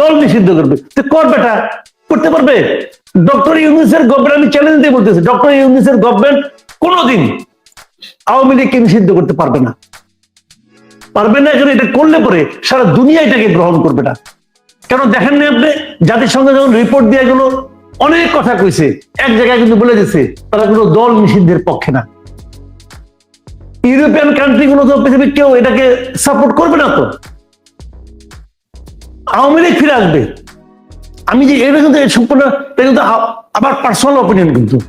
দল নিষিদ্ধ করবে। তো কর বেটা, করতে পারবে? ডক্টর ইউনিসের গভর্নমেন্ট আমি চ্যালেঞ্জ দিয়ে বলতেছি, ডক্টর ইউনিসের গভর্নমেন্ট কোনোদিন আওয়ামী লীগকে নিষিদ্ধ করতে পারবে না। পারবে না এখন এটা করলে পরে সারা দুনিয়া এটাকে গ্রহণ করবে না। কেন দেখেন না আপনি? জাতিসংঘ যখন রিপোর্ট দিয়ে গেল অনেক কথা কইছে, এক জায়গায় কিন্তু বলে দিচ্ছে তারা কোনো দল নিষিদ্ধের পক্ষে না। ইউরোপিয়ান কান্ট্রি গুলো তো পৃথিবীর কেউ এটাকে সাপোর্ট করবে না তো? আওয়ামী লীগ ফিরে আসবে। আমি যে এটা কিন্তু সম্পূর্ণ এটা কিন্তু আমার পার্সোনাল অপিনিয়ন কিন্তু।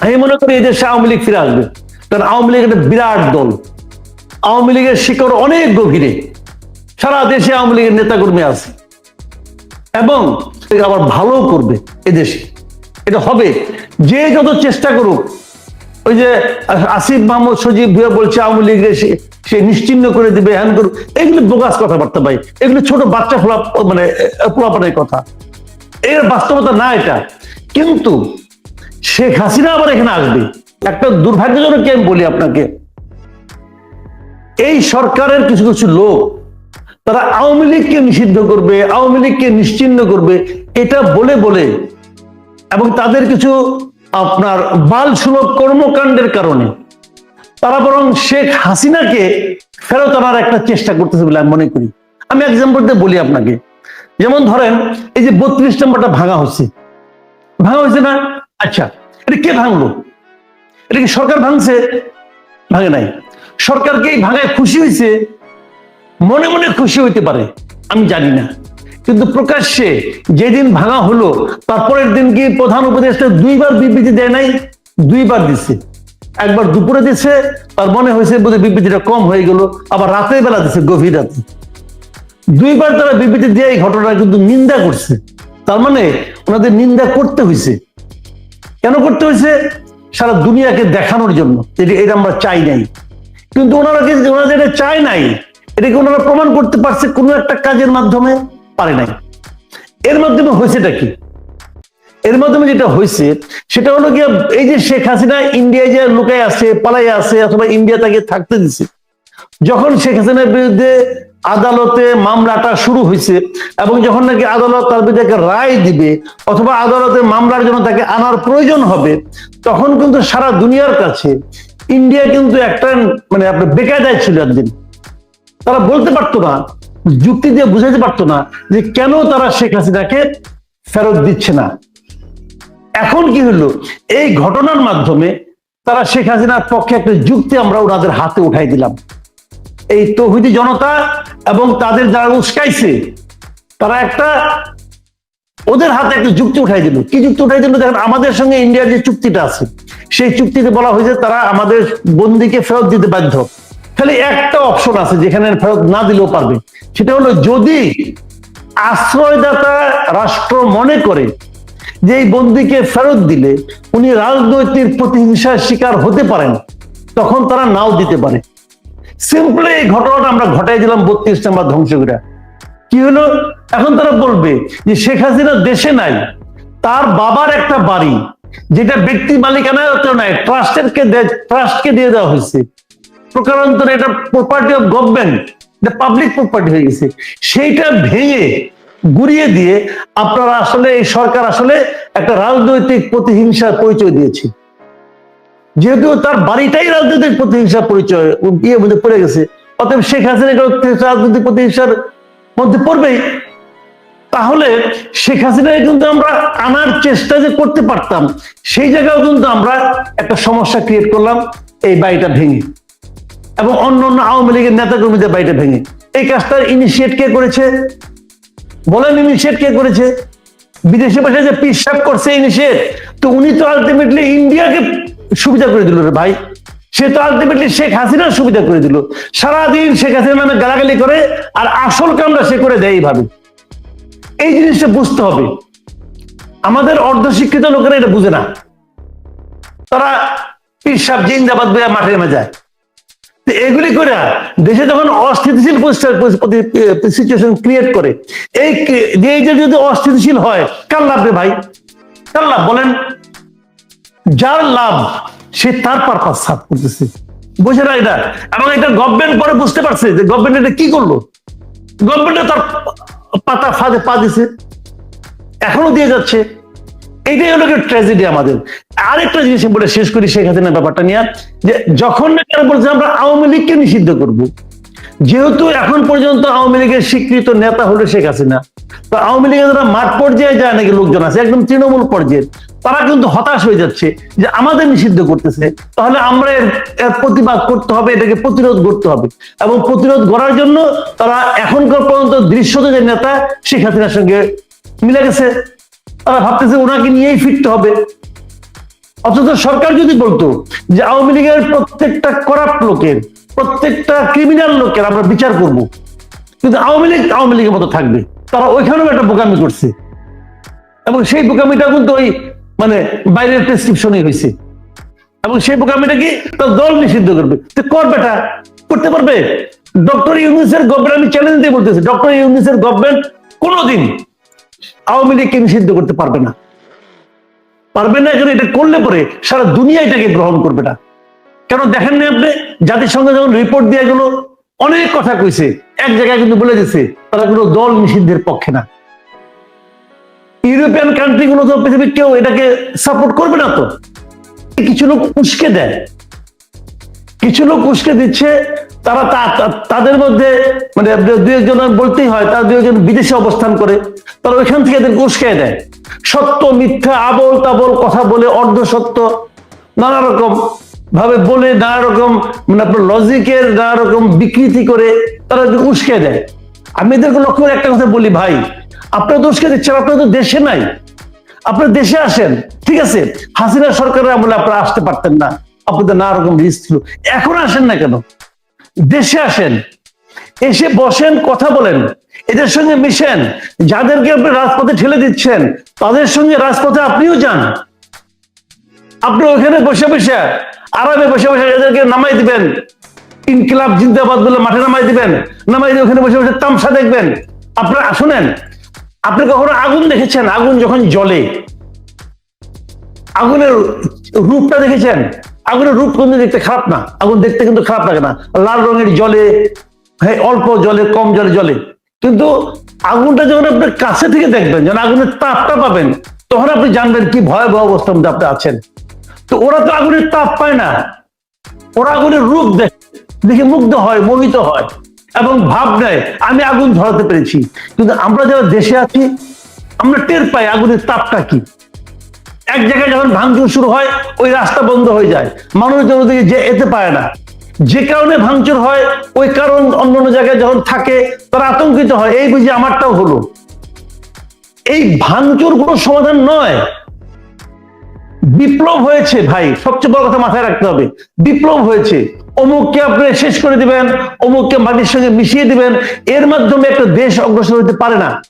আমি মনে করি এই দেশে আওয়ামী লীগ ফিরে আসবে। কারণ আওয়ামী লীগ একটা বিরাট দল। আওয়ামী লীগের শিকড় অনেক গভীরে। সারা দেশে আওয়ামী লীগের নেতাকর্মী আছে। এবং আবার ভালো করবে এদেশে এটা হবে। যে যত চেষ্টা করুক ওই যে আসিফ মাহমুদ সজীব ভুয়া বলছে আওয়ামী লীগের সে নিশ্চিন্ন করে দিবে, হ্যান করুক। এগুলো বোগাস কথাবার্তা ভাই। এগুলো ছোট বাচ্চা ফোলা মানে পোলাপানের কথা। এর বাস্তবতা না এটা। কিন্তু শেখ হাসিনা আবার এখানে আসবে। একটা দুর্ভাগ্যজনক কি আমি বলি আপনাকে? এই সরকারের কিছু কিছু লোক, তারা আওয়ামী লীগকে নিষিদ্ধ করবে, আওয়ামী লীগকে নিশ্চিন্ন করবে, এটা বলে বলে, এবং তাদের কিছু আপনার বাল সুলভ কর্মকাণ্ডের কারণে। তারা বরং শেখ হাসিনাকে ফেরত আনার একটা চেষ্টা করতেছে বলে আমি মনে করি। আমি এক্সাম্পল দিয়ে বলি আপনাকে। যেমন ধরেন, এই যে বত্রিশ নম্বরটা ভাঙা হচ্ছে। ভাঙা হয়েছে না? আচ্ছা এটা কে ভাঙলো? এটা কি সরকার ভাঙছে? ভাঙে নাই। সরকারকে এই ভাঙায় খুশি হয়েছে? মনে মনে খুশি হইতে পারে। আমি জানি না। কিন্তু প্রকাশ্যে যেদিন ভাঙা হলো তারপরের দিন কি প্রধান উপদেষ্টা দুইবার বিবৃতি দেয় নাই? দুইবার দিচ্ছে একবার দুপুরে দিচ্ছে তার মনে হয়েছে বোধহয় বিবৃতিটা কম হয়ে গেল, আবার রাতের বেলা দিচ্ছে গভীর রাতে। দুইবার তারা বিবৃতি দিয়ে এই ঘটনা কিন্তু নিন্দা করছে। তার মানে ওনাদের নিন্দা করতে হয়েছে। কেন করতে হয়েছে? সারা দুনিয়াকে দেখানোর জন্য। যে এটা আমরা চাই নাই। কিন্তু ওনারা কি ওনারা যেটা চায় নাই? এটাকে ওনারা প্রমাণ করতে পারছে কোনো একটা কাজের মাধ্যমে? পারে নাই। এর মাধ্যমে হয়েছেটা কি? এর মাধ্যমে যেটা হয়েছে, সেটা হলো গিয়ে এই যে শেখ হাসিনা ইন্ডিয়ায় যে লুকায় আছে পালাই আছে, অথবা ইন্ডিয়া তাকে থাকতে দিছে, যখন শেখ হাসিনার বিরুদ্ধে আদালতে মামলাটা শুরু হয়েছে এবং যখন নাকি আদালত তার বিরুদ্ধে রায় দিবে, অথবা আদালতে মামলার জন্য তাকে আনার প্রয়োজন হবে, তখন কিন্তু সারা দুনিয়ার কাছে ইন্ডিয়া কিন্তু একটা মানে আপনার বেকায়দায় ছিল একদিন। তারা বলতে পারতো না যুক্তি দিয়ে বুঝাতে পারতো না যে কেন তারা শেখ হাসিনাকে ফেরত দিচ্ছে না। এখন কি হলো? এই ঘটনার মাধ্যমে তারা শেখ হাসিনার পক্ষে একটা যুক্তি আমরা ওনাদের হাতে উঠাই দিলাম। এই তৌহিদি জনতা এবং তাদের যারা উস্কাইছে, তারা একটা ওদের হাতে একটা যুক্তি উঠাই দিল। কি যুক্তি উঠাই দিল? দেখেন, আমাদের সঙ্গে ইন্ডিয়ার যে চুক্তিটা আছে, সেই চুক্তিতে বলা হয়েছে তারা আমাদের বন্দিকে ফেরত দিতে বাধ্য। খালি একটা অপশন আছে যেখানে ফেরত না দিলেও পারবে। সেটা হলো যদি আশ্রয়দাতা রাষ্ট্র মনে করে যে এই বন্দিকে ফেরত দিলে উনি রাজনৈতিক প্রতিহিংসার শিকার হতে পারেন, তখন তারা নাও দিতে পারে। সিম্পলি এই ঘটনাটা আমরা ঘটাই দিলাম বত্রিশ নাম্বার ধ্বংস কি হলো? এখন তারা বলবে যে শেখ হাসিনা দেশে নাই, তার বাবার একটা বাড়ি, যেটা ব্যক্তি মালিকানায় নাই ট্রাস্টের কে ট্রাস্টকে দিয়ে দেওয়া হয়েছে। প্রকারান্তরে এটা প্রপার্টি অফ গভর্নমেন্ট এটা পাবলিক প্রপার্টি হয়ে গেছে। সেইটা ভেঙে, গুড়িয়ে দিয়ে আপনারা আসলে এই সরকার আসলে একটা রাজনৈতিক প্রতিহিংসার পরিচয় দিয়েছে। যেহেতু তার বাড়িটাই রাজনৈতিক প্রতিহিংসার পরিচয় ইয়ে মধ্যে পড়ে গেছে। অতএব শেখ হাসিনা রাজনৈতিক প্রতিহিংসার মধ্যে পড়বেই? তাহলে শেখ হাসিনাকে কিন্তু আমরা আনার চেষ্টা যে করতে পারতাম, সেই জায়গাও কিন্তু আমরা একটা সমস্যা ক্রিয়েট করলাম, এই বাড়িটা ভেঙে। এবং অন্য অন্য আওয়ামী লীগের নেতাকর্মীদের বাড়িটা ভেঙে। এই কাজটা ইনিশিয়েট কে করেছে? বলেন ইনিশিয়েট কে করেছে? বিদেশে বসে যে পিসাব করছে ইনিশিয়েট তো উনি তো আলটিমেটলি ইন্ডিয়াকে সুবিধা করে দিল রে ভাই। সে তো আলটিমেটলি শেখ হাসিনার সুবিধা করে দিল। সারাদিন শেখ হাসিনা নামে গালাগালি করে, আর আসল কামটা সে করে দেয় এইভাবে। এই জিনিসটা বুঝতে হবে। আমাদের অর্ধশিক্ষিত লোকেরা এটা বুঝে না। তারা পিসাব জিন্দাবাদ বইয়া মাঠে নেমে যায়। এগুলি করে দেশে যখন অস্থিতিশীল সিচুয়েশন ক্রিয়েট করে, এই যে যদি অস্থিতিশীল হয়, কার লাভ রে ভাই? কার লাভ বলেন? যার লাভ, সে তার পারপাস সাফ করতেছে। বুঝে না? এটা এবং এটা গভর্নমেন্ট পরে বুঝতে পারছে যে গভর্নমেন্ট এটা কি করল? গভর্নমেন্টে তার পাতা ফাঁদে পা দিছে। এখনও দিয়ে যাচ্ছে। এইটাই হলো ট্র্যাজেডি আমাদের। আরেকটা জিনিস বলে শেষ করি শেখ হাসিনার ব্যাপারটা নিয়ে, যে যখন বলছে আমরা আওয়ামী লীগকে নিষিদ্ধ করব। যেহেতু এখন পর্যন্ত আওয়ামী লীগের স্বীকৃত নেতা হলো শেখ হাসিনা। তো আওয়ামী লীগের যারা মাঠ পর্যায়ে যায় নাকি লোকজন আছে, একদম তৃণমূল পর্যায়ে তারা কিন্তু হতাশ হয়ে যাচ্ছে যে আমাদের নিষিদ্ধ করতেছে। তাহলে আমরা এর এর প্রতিবাদ করতে হবে, এটাকে প্রতিরোধ করতে হবে। এবং প্রতিরোধ করার জন্য তারা এখনকার পর্যন্ত দৃশ্যত যে নেতা শেখ হাসিনার সঙ্গে মিলে গেছে। তারা ভাবতেছে ওনাকে নিয়েই ফিরতে হবে। অথচ সরকার যদি বলতো যে আওয়ামী লীগের প্রত্যেকটা করাপ্ট লোকের, প্রত্যেকটা ক্রিমিনাল লোকের আমরা বিচার করব। কিন্তু আওয়ামী লীগ আওয়ামী লীগের মতো থাকবে। তারা ওইখানেও একটা বোকামি করছে। এবং সেই বোকামিটা কিন্তু ওই মানে বাইরের প্রেসক্রিপশনই হয়েছে এবং সেই বোকামিটা কি তার দল নিষিদ্ধ করবে। তো কর বেটা, করতে পারবে? ডক্টর ইউনিসের গভর্নমেন্ট আমি চ্যালেঞ্জ দিয়ে বলতেছি ডক্টর ইউনিসের গভর্নমেন্ট কোনোদিন আওয়ামী লীগকে নিষিদ্ধ করতে পারবে না। পারবে না এখানে এটা করলে পরে সারা দুনিয়া এটাকে গ্রহণ করবে না। কেন দেখেন না আপনি? জাতিসংঘ যখন রিপোর্ট দিয়ে গেল অনেক কথা কইছে, এক জায়গায় কিন্তু বলে দিছে, তারা কোনো দল নিষিদ্ধের পক্ষে না। ইউরোপিয়ান কান্ট্রি গুলো তো পৃথিবীর কেউ এটাকে সাপোর্ট করবে না তো। কিছু লোক উস্কে দেয়। কিছু লোক উস্কে দিচ্ছে তারা তাদের মধ্যে মানে দুই একজন বলতেই হয়, তারা দুই একজন বিদেশে অবস্থান করে, তারা ওইখান থেকে এদেরকে উস্কে দেয় সত্য, মিথ্যা, আবল তাবল কথা বলে অর্ধ সত্য নানা রকম ভাবে বলে, নানা রকম মানে আপনার লজিকের নানা রকম বিকৃতি করে তারা উস্কে দেয় আমি এদেরকে লক্ষ্য করে একটা কথা বলি, ভাই, আপনার তো উস্কে দিচ্ছেন আপনারা তো দেশে নাই। আপনার দেশে আসেন, ঠিক আছে? হাসিনা সরকারের আমলে আপনারা আসতে পারতেন না। আপনাদের নানা রকম রিস্ক ছিল। এখন আসেন না কেন? দেশে আসেন, এসে বসেন, কথা বলেন, এদের সঙ্গে মিশেন, যাদেরকে আপনি রাজপথে ঠেলে দিচ্ছেন, তাদের সঙ্গে রাজপথে আপনিও যান। আপনি ওখানে বসে বসে আরামে বসে বসে এদেরকে নামাই দিবেন, ইনকিলাব জিন্দাবাদ বলে মাঠে নামাই দিবেন, নামাই দিয়ে ওখানে বসে বসে তামসা দেখবেন। আপনারা শুনেন, আপনি কখনো আগুন দেখেছেন? আগুন যখন জ্বলে, আগুনের রূপটা দেখেছেন? আগুনের রূপ কিন্তু দেখতে খারাপ না, আগুন দেখতে কিন্তু খারাপ লাগে না। লাল রঙের জলে হ্যাঁ অল্প জলে, কম জলে জলে। কিন্তু আগুনটা যখন আপনি কাছে থেকে দেখবেন, যখন আগুনের তাপটা পাবেন, তখন আপনি জানবেন কি ভয়াবহ অবস্থার মধ্যে আপনি আছেন। তো ওরা তো আগুনের তাপ পায় না। ওরা আগুনের রূপ দেখে দেখে মুগ্ধ হয়, মোহিত হয় এবং ভাব নেয়, আমি আগুন ধরাতে পেরেছি। কিন্তু আমরা যারা দেশে আছি, আমরা টের পাই আগুনের তাপটা কি। এক জায়গায় যখন ভাঙচুর শুরু হয়, ওই রাস্তা বন্ধ হয়ে যায়। মানুষজন ওদিকে যে যেতে পারে না। যে কারণে ভাঙচুর হয়, ওই কারণ অন্য অন্য জায়গায় যখন থাকে, তারা আতঙ্কিত হয়। এই বুঝি আমারটাও হলো। এই ভাঙচুর কোনো সমাধান নয়। বিপ্লব হয়েছে ভাই, সবচেয়ে বড় কথা মাথায় রাখতে হবে। বিপ্লব হয়েছে। অমুককে আপনি শেষ করে দিবেন, অমুককে মাটির সঙ্গে মিশিয়ে দিবেন। এর মাধ্যমে একটা দেশ অগ্রসর হতে পারে না।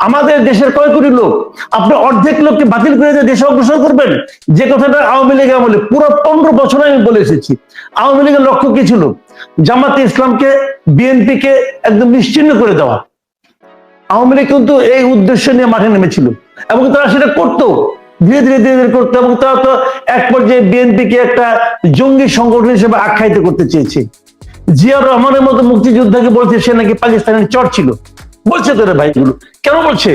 আমাদের দেশের কয় কোটি লোক, আপনি অর্ধেক লোককে বাতিল করে দিয়ে দেশে অগ্রসর করবেন? যে কথাটা আওয়ামী লীগ আমলে, পুরো পনেরো বছর আমি বলে এসেছি। আওয়ামী লীগের লক্ষ্য কি ছিল? জামাতে ইসলামকে বিএনপি কে একদম নিশ্চিন্ন করে দেওয়া। আওয়ামী লীগ কিন্তু এই উদ্দেশ্য নিয়ে মাঠে নেমেছিল। এবং তারা সেটা করতো। ধীরে ধীরে ধীরে ধীরে করতো এবং তারা তো এক পর্যায়ে বিএনপি কে একটা জঙ্গি সংগঠন হিসেবে আখ্যায়িত করতে চেয়েছে। জিয়াউর রহমানের মতো মুক্তিযোদ্ধাকে বলছে সে নাকি পাকিস্তানের চর ছিল। বলছে তোরা ভাইগুলো কেন বলছে?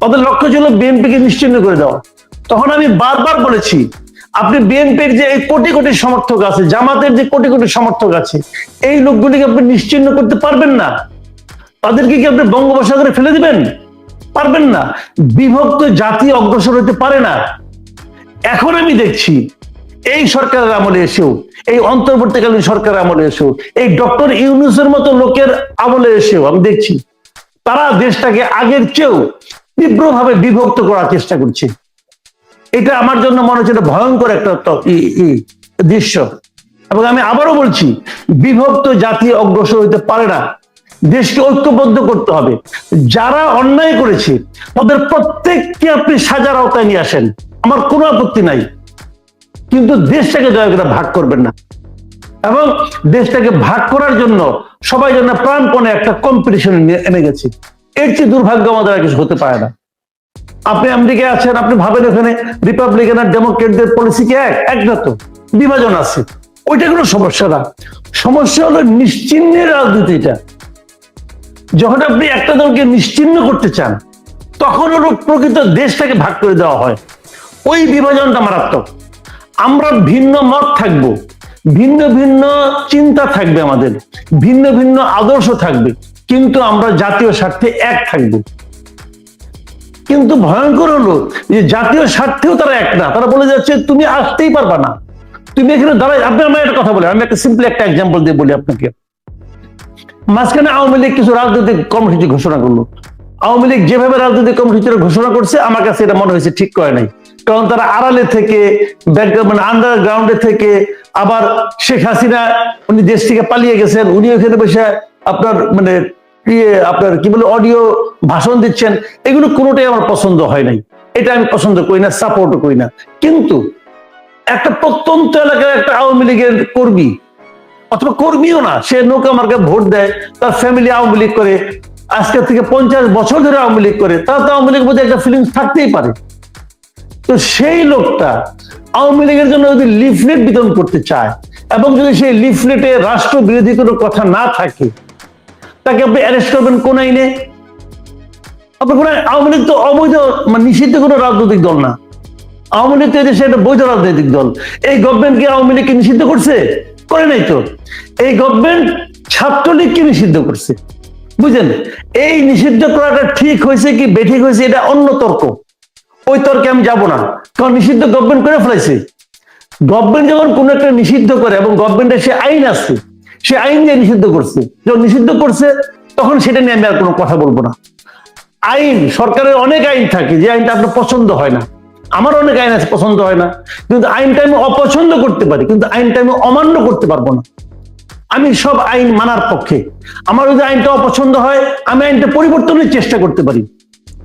তাদের লক্ষ্য ছিল বিএনপিকে নিশ্চিন্ন করে দেওয়া। তখন আমি বারবার বলেছি, আপনি বিএনপির যে এই কোটি কোটি সমর্থক আছে, জামাতের যে কোটি কোটি সমর্থক আছে, এই লোকগুলিকে আপনি নিশ্চিন্ন করতে পারবেন না। তাদেরকে কি আপনি বঙ্গোপসাগরে ফেলে দিবেন? পারবেন না। বিভক্ত জাতি অগ্রসর হতে পারে না। এখন আমি দেখছি, এই সরকারের আমলে এসেও, এই অন্তর্বর্তীকালীন সরকারের আমলে এসেও, এই ডক্টর ইউনুসের মতো লোকের আমলে এসেও আমি দেখছি তারা দেশটাকে আগের চেয়েও তীব্রভাবে বিভক্ত করার চেষ্টা করছে। এটা আমার জন্য মনে হচ্ছে ভয়ঙ্কর একটা দৃশ্য। এবং আমি আবারও বলছি, বিভক্ত জাতি অগ্রসর হইতে পারে না। দেশকে ঐক্যবদ্ধ করতে হবে। যারা অন্যায় করেছে, তাদের প্রত্যেককে আপনি সাজার আওতায় নিয়ে আসেন। আমার কোনো আপত্তি নাই। কিন্তু দেশটাকে দয়া করে ভাগ করবেন না। এবং দেশটাকে ভাগ করার জন্য সবাই যেন প্রাণপণে একটা কম্পিটিশন এনে গেছে। এর চেয়ে দুর্ভাগ্য আমাদের কিছু হতে পারে না। আপনি আমেরিকায় আছেন, আপনি ভাবেন ওখানে রিপাবলিকান আর ডেমোক্রেটদের পলিসি কি এক? এক না তো। বিভাজন আছে। ওইটা কোনো সমস্যা না। সমস্যা হলো নিশ্চিন্নের রাজনীতিটা। যখন আপনি একটা দলকে নিশ্চিহ্ন করতে চান, তখন হলো প্রকৃত দেশটাকে ভাগ করে দেওয়া হয়। ওই বিভাজনটা মারাত্মক। আমরা ভিন্ন মত থাকব। ভিন্ন ভিন্ন চিন্তা থাকবে আমাদের, ভিন্ন ভিন্ন আদর্শ থাকবে, কিন্তু আমরা জাতীয় স্বার্থে এক থাকব। কিন্তু ভয়ঙ্কর হলো যে জাতীয় স্বার্থেও তারা এক না, তারা বলে যাচ্ছে, তুমি আসতেই পারবা না। তুমি এখানে দাঁড়াই, আপনি আমার একটা কথা বলে আমি একটা সিম্পল একটা এক্সাম্পল দিয়ে বলি আপনাকে। মাঝখানে আওয়ামী লীগ কিছু রাজনৈতিক কর্মসূচি ঘোষণা করল। আওয়ামী লীগ যেভাবে রাজনৈতিক কর্মসূচির ঘোষণা করছে, আমার কাছে এটা মনে হয়েছে ঠিক করে নাই। কারণ তারা আড়ালে থেকে মানে আন্ডারগ্রাউন্ডে থেকে, আবার শেখ হাসিনা, উনি দেশ থেকে পালিয়ে গেছেন উনি ওখানে বসে আপনার মানে ইয়ে আপনার কি বলে অডিও ভাষণ দিচ্ছেন, এগুলো কোনোটাই আমার পছন্দ হয় নাই। এটা আমি পছন্দ করি না সাপোর্টও করি না। কিন্তু একটা প্রত্যন্ত এলাকার একটা আওয়ামী লীগের কর্মী, অথবা কর্মীও না, সে নৌকা মার্কে ভোট দেয়, তার ফ্যামিলি আওয়ামী লীগ করে, আজকে থেকে পঞ্চাশ বছর ধরে আওয়ামী লীগ করে, তার তো আওয়ামী লীগের মধ্যে একটা ফিলিংস থাকতেই পারে। তো সেই লোকটা আওয়ামী লীগের জন্য যদি লিফলেট বিতরণ করতে চায় এবং যদি সেই লিফলেটে রাষ্ট্র বিরোধী কোনো কথা না থাকে, তাকে আপনি অ্যারেস্ট করবেন কোন আইনে? আপনার কোন আওয়ামী লীগ তো অবৈধ মানে নিষিদ্ধ কোনো রাজনৈতিক দল না। আওয়ামী লীগ তো এদেশে একটা বৈধ রাজনৈতিক দল। এই গভর্নমেন্ট কি আওয়ামী লীগকে নিষিদ্ধ করছে? করে নাই তো। এই গভর্নমেন্ট ছাত্রলীগকে নিষিদ্ধ করছে? বুঝলেন এই নিষিদ্ধ করাটা ঠিক হয়েছে কি বেঠিক হয়েছে এটা অন্য তর্ক। ওই তর্কে আমি যাব না। কারণ নিষিদ্ধ গভর্নমেন্ট করে ফেলাইছে। গভর্নমেন্ট যখন কোন একটা নিষিদ্ধ করে এবং গভর্নমেন্টের সে আইন আছে, সে আইন দিয়ে নিষিদ্ধ করছে। যখন নিষিদ্ধ করছে, তখন সেটা নিয়ে আমি আর কোনো কথা বলব না। আইন, সরকারের অনেক আইন থাকে যে আইনটা আপনার পছন্দ হয় না। আমার অনেক আইন আছে, পছন্দ হয় না। কিন্তু আইনটা আমি অপছন্দ করতে পারি, কিন্তু আইনটা আমি অমান্য করতে পারব না। আমি সব আইন মানার পক্ষে। আমার যদি আইনটা অপছন্দ হয়, আমি আইনটা পরিবর্তনের চেষ্টা করতে পারি।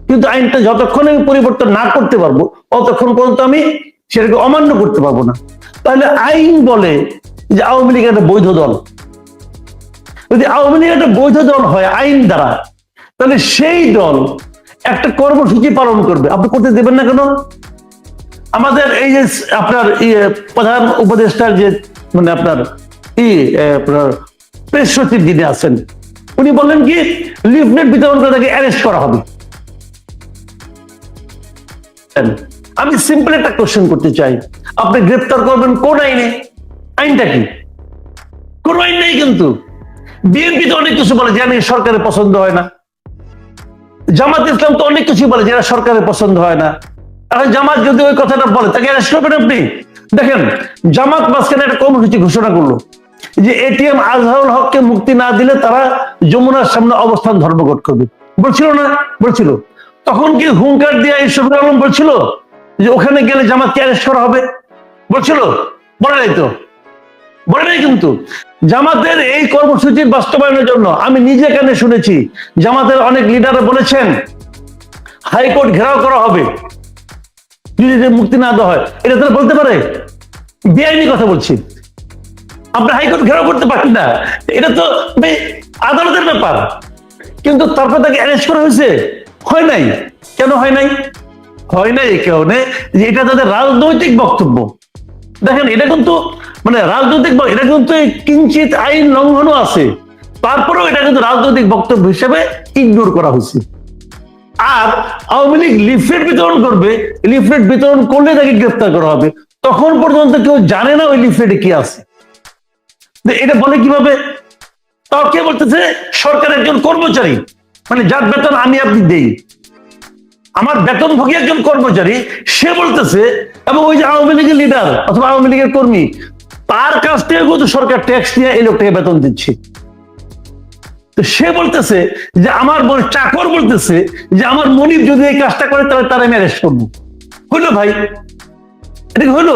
কিন্তু আইনটা যতক্ষণ আমি পরিবর্তন না করতে পারব অতক্ষণ পর্যন্ত আমি সেটাকে অমান্য করতে পারব না। তাহলে আইন বলে যে আওয়ামী লীগ একটা বৈধ দল। যদি আওয়ামী লীগ একটা বৈধ দল হয় আইন দ্বারা, তাহলে সেই দল একটা কর্মসূচি পালন করবে। আপনি করতে দেবেন না কেন? আমাদের এই যে আপনার ইয়ে প্রধান উপদেষ্টার যে মানে আপনার ই আপনার প্রেস সচিব যিনি আছেন, উনি বললেন কি, লিফলেট বিতরণ করে তাকে অ্যারেস্ট করা হবে। আমি সিম্পল একটা কোশ্চেন করতে চাই। আপনি গ্রেপ্তার করবেন কোন আইনে? আইনটা কি? কোন আইন নেই কিন্তু। বিএনপি তো অনেক কিছু বলে আমি সরকারের পছন্দ হয় না। জামাত ইসলাম তো অনেক কিছু বলে যেটা সরকারের পছন্দ হয় না। এখন জামাত যদি ওই কথাটা বলে, তাকে অ্যারেস্ট করবেন আপনি? দেখেন, জামাত মাঝখানে একটা কর্মসূচি ঘোষণা করল যে এটিএম আজহারুল হককে মুক্তি না দিলে তারা যমুনার সামনে অবস্থান ধর্মঘট করবে। বলছিল না? বলছিল। তখন কি হুঙ্কার দিয়ে এই আলম বলছিল যে ওখানে গেলে জামাতকে অ্যারেস্ট করা হবে? বলছিল বলে নাই তো। বলে নাই কিন্তু। জামাতের এই কর্মসূচির বাস্তবায়নের জন্য আমি নিজে কানে শুনেছি, জামাতের অনেক লিডাররা বলেছেন হাইকোর্ট ঘেরাও করা হবে। যদি মুক্তি না দেওয়া হয়। এটা তারা বলতে পারে? বেআইনি কথা বলছি। আপনি হাইকোর্ট ঘেরাও করতে পারেন না। এটা তো আদালতের ব্যাপার। কিন্তু তারপর তাকে অ্যারেস্ট করা হয়েছে। হয় নাই? কেন হয় নাই? হয় নাই এই কারণে যে এটা তাদের রাজনৈতিক বক্তব্য। দেখেন, এটা কিন্তু মানে রাজনৈতিক এটা কিন্তু কিঞ্চিত আইন লঙ্ঘনও আছে। তারপরেও এটা কিন্তু রাজনৈতিক বক্তব্য হিসেবে ইগনোর করা হয়েছে। আর আওয়ামী লীগ লিফলেট বিতরণ করবে, লিফলেট বিতরণ করলে তাকে গ্রেফতার করা হবে। তখন পর্যন্ত কেউ জানে না ওই লিফলেটে কি আছে। এটা বলে কীভাবে? তাও কে বলতেছে? সরকার একজন কর্মচারী। মানে যার বেতন আমি আপনি দেই। আমার বেতনভোগী একজন কর্মচারী, সে বলতেছে, এবং ওই যে আওয়ামী লীগের লিডার অথবা আওয়ামী লীগের কর্মী, তার কাছ থেকে কিন্তু সরকার ট্যাক্স নিয়ে এই লোকটাকে বেতন দিচ্ছে। তো সে বলতেছে যে, আমার চাকর বলতেছে যে, আমার মনির যদি এই কাজটা করে, তাহলে তারা আমি অ্যারেস্ট করব। হইল ভাই। এটা হইল?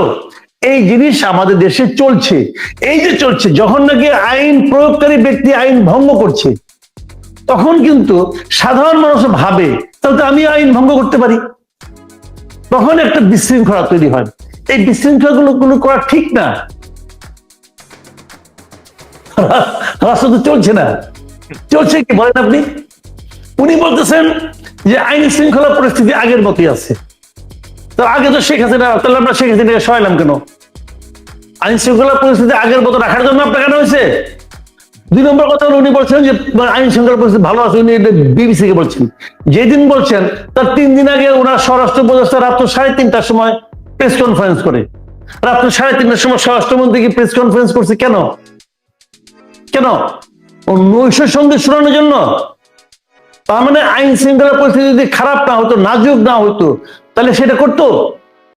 এই জিনিস আমাদের দেশে চলছে। এই যে চলছে, যখন নাকি আইন প্রয়োগকারী ব্যক্তি আইন ভঙ্গ করছে তখন কিন্তু সাধারণ মানুষ ভাবে, তাহলে তো আমি আইন ভঙ্গ করতে পারি। তখন একটা বিশৃঙ্খলা তৈরি হয়। এই বিশৃঙ্খলা গুলো করা ঠিক না। রাস্তা তো চলছে না। চলছে কি বলেন আপনি? উনি বলতেছেন যে আইন শৃঙ্খলা পরিস্থিতি আগের মতোই আছে। তো আগে তো শেখ হাসিনা, তাহলে আমরা শেখ হাসিনাকে সরাইলাম কেন? আইন শৃঙ্খলা পরিস্থিতি আগের মতো রাখার জন্য আপনার কেন হয়েছে? দুই নম্বর কথা হলো, উনি বলছেন যে আইন শৃঙ্খলা পরিস্থিতি ভালো আছে, উনি বিবিসি কে বলছেন। যেদিন বলছেন, তার তিন দিন আগে ওনার স্বরাষ্ট্র উপদেষ্টা রাত্র সাড়ে তিনটার সময় প্রেস কনফারেন্স করে। রাত্র সাড়ে তিনটার সময় স্বরাষ্ট্রমন্ত্রী কি প্রেস কনফারেন্স করছে? কেন? কেন? ও নৈশ সঙ্গে শোনানোর জন্য। তার মানে আইন শৃঙ্খলা পরিস্থিতি যদি খারাপ না হতো, নাজুক না হতো, তাহলে সেটা করতো?